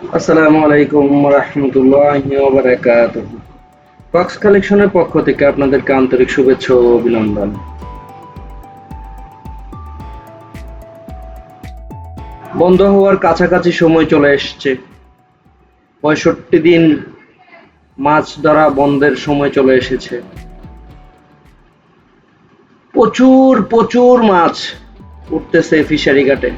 আসসালামু আলাইকুম রহমতুল্লাহি ওবারাকাতুহ। বক্স কালেকশনের পক্ষ থেকে আপনাদেরকে আন্তরিক শুভেচ্ছা ও অভিনন্দন। বন্ধ হওয়ার কাছাকাছি সময় চলে এসছে। পঁয়ষট্টি দিন মাছ ধরা বন্ধের সময় চলে এসেছে। প্রচুর প্রচুর মাছ উঠতেছে ফিশারি ঘাটে।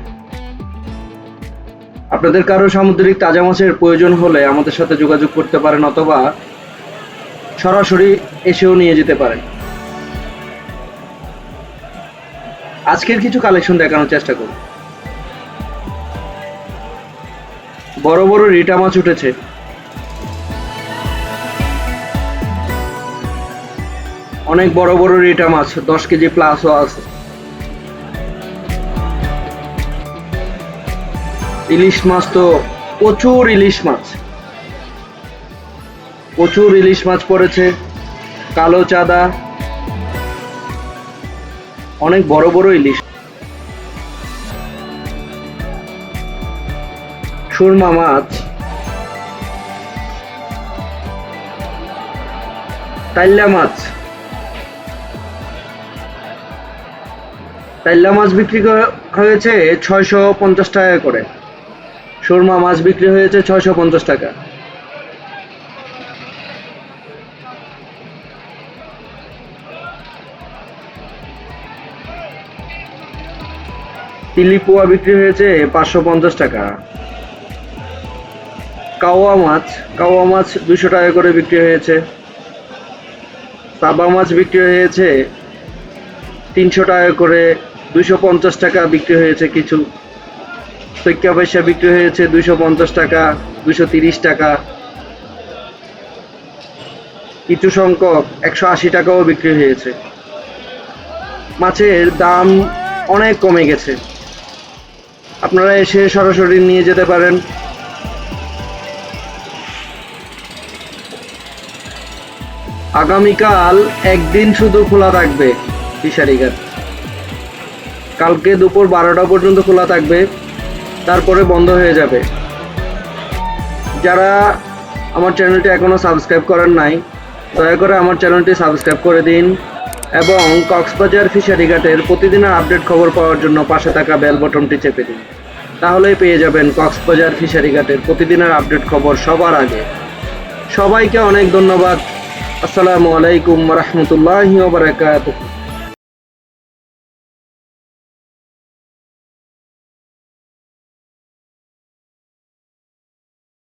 আপনাদের কারও সামুদ্রিক তাজা মাছের প্রয়োজন হলে আমাদের সাথে যোগাযোগ করতে পারেন অথবা সরাসরি এসেও নিয়ে যেতে পারেন। আজকের কিছু কালেকশন দেখানোর চেষ্টা করুন বড় বড় রিটা মাছ উঠেছে। অনেক বড় বড় রিটা মাছ, দশ কেজি প্লাসও আছে। ইলিশ মাছ তো প্রচুর ইলিশ মাছ। প্রচুর ইলিশ মাছ পড়েছে, কালো চাঁদা, অনেক বড় বড় ইলিশ। সুরমা মাছ। টাইল্লা মাছ। টাইল্লা মাছ বিক্রি হয়েছে ছয়শো পঞ্চাশ টাকা করে। সুরমা মাছ বিক্রি হয়েছে ছয়শো পঞ্চাশ টাকা। তিলি পোয়া বিক্রি হয়েছে পাঁচশো পঞ্চাশ টাকা। কাওয়া মাছ কাওয়া মাছ দুশো টাকা করে বিক্রি হয়েছে। সাবা মাছ বিক্রি হয়েছে তিনশো টাকা করে দুশো পঞ্চাশ টাকা বিক্রি হয়েছে কিছু। সৈক্যা পয়সা বিক্রি হয়েছে দুশো পঞ্চাশ টাকা দুশো তিরিশ টাকা। কিছু সংখ্যক একশো আশি টাকাও বিক্রি হয়েছে। মাছের দাম অনেক কমে গেছে। আপনারা এসে সরাসরি নিয়ে যেতে পারেন। আগামীকাল একদিন শুধু খোলা থাকবে ফিশারি ঘাট কালকে দুপুর বারোটা পর্যন্ত খোলা থাকবে। তারপরে বন্ধ হয়ে যাবে। যারা আমার চ্যানেলটি এখনও সাবস্ক্রাইব করেন নাই, দয়া করে আমার চ্যানেলটি সাবস্ক্রাইব করে দিন এবং কক্সবাজার ফিশারি ঘাটের প্রতিদিনের আপডেট খবর পাওয়ার জন্য পাশে থাকা বেল বটনটি চেপে দিন। তাহলেই পেয়ে যাবেন কক্সবাজার ফিশারি ঘাটের প্রতিদিনের আপডেট খবর সবার আগে। সবাইকে অনেক ধন্যবাদ। আসসালামু আলাইকুম রহমতুল্লাহি ওবরাকাতুহু